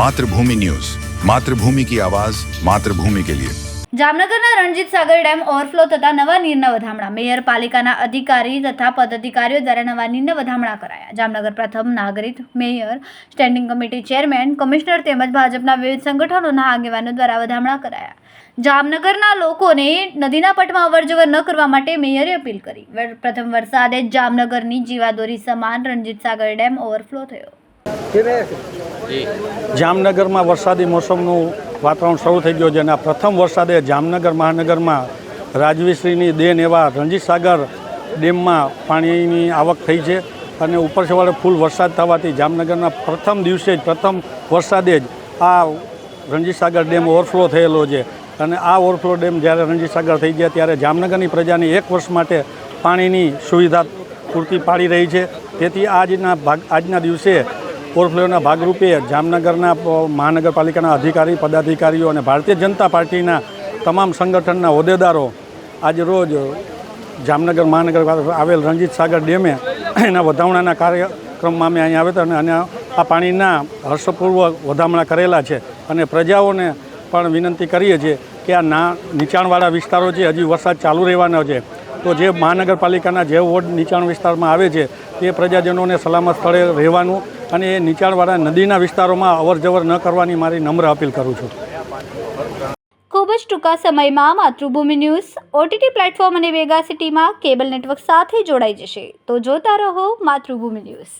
Mathrubhumi news. Mathrubhumi કી આવાજ, માતૃભૂમિ કે લિયે જામનગરના રણજીત સાગર ડેમ ઓવરફ્લો થતા નવા નીરના વધામણા. મેયર, પાલિકાના અધિકારી તથા પદાધિકારીઓ દ્વારા નવા નીરના વધામણા કરાયા. જામનગર પ્રથમ નાગરિક, mayor, standing committee chairman, commissioner તેમજ ભાજપના વિવિધ સંગઠનોના આગેવાનો દ્વારા વધામણા કરાયા. જામનગરના લોકોને નદીના પટમાં અવરજવર ન કરવા માટે મેયરે અપીલ કરી. પ્રથમ વરસાદે જામનગરની જીવાદોરી સમાન રણજીત સાગર ડેમ ઓવરફ્લો થયો. જામનગરમાં વરસાદી મોસમનું વાતાવરણ શરૂ થઈ ગયું છે અને આ પ્રથમ વરસાદે જામનગર મહાનગરમાં રાજવીશ્રીની દેન એવા રણજીત સાગર ડેમમાં પાણીની આવક થઈ છે અને ઉપર સવારે ફૂલ વરસાદ થવાથી જામનગરના પ્રથમ દિવસે જ, પ્રથમ વરસાદે જ આ રણજીત સાગર ડેમ ઓવરફ્લો થયેલો છે. અને આ ઓવરફ્લો ડેમ જ્યારે રણજીત સાગર થઈ ગયા ત્યારે જામનગરની પ્રજાની એક વર્ષ માટે પાણીની સુવિધા પૂરતી પાડી રહી છે. તેથી આજના ભાગ, આજના દિવસે ઓવરફ્લોના ભાગરૂપે જામનગરના મહાનગરપાલિકાના અધિકારી, પદાધિકારીઓ અને ભારતીય જનતા પાર્ટીના તમામ સંગઠનના હોદ્દેદારો આજે રોજ જામનગર મહાનગર આવેલ રણજીત સાગર ડેમે એના વધામણાના કાર્યક્રમમાં અમે અહીંયા આવ્યા હતા અને આ પાણીના હર્ષપૂર્વક વધામણા કરેલા છે અને પ્રજાઓને પણ વિનંતી કરીએ છીએ કે આ ના નીચાણવાળા વિસ્તારો છે, હજી વરસાદ ચાલુ રહેવાનો છે. તો જે મહાનગરપાલિકાના જે વોર્ડ નીચાણ વિસ્તારમાં આવે છે, તે પ્રજાજનોને સલામત સ્થળે રહેવાનું અને એ નીચાણવાળા નદીના વિસ્તારોમાં અવરજવર ન કરવાની મારી નમ્ર અપીલ કરું છું. ખૂબ જ ટૂંકા સમયમાં માતૃભૂમિ ન્યૂઝ, ઓટીટી પ્લેટફોર્મ અને વેગા સિટીમાં કેબલ નેટવર્ક સાથે જોડાઈ જશે. તો જોતા રહો માતૃભૂમિ ન્યૂઝ.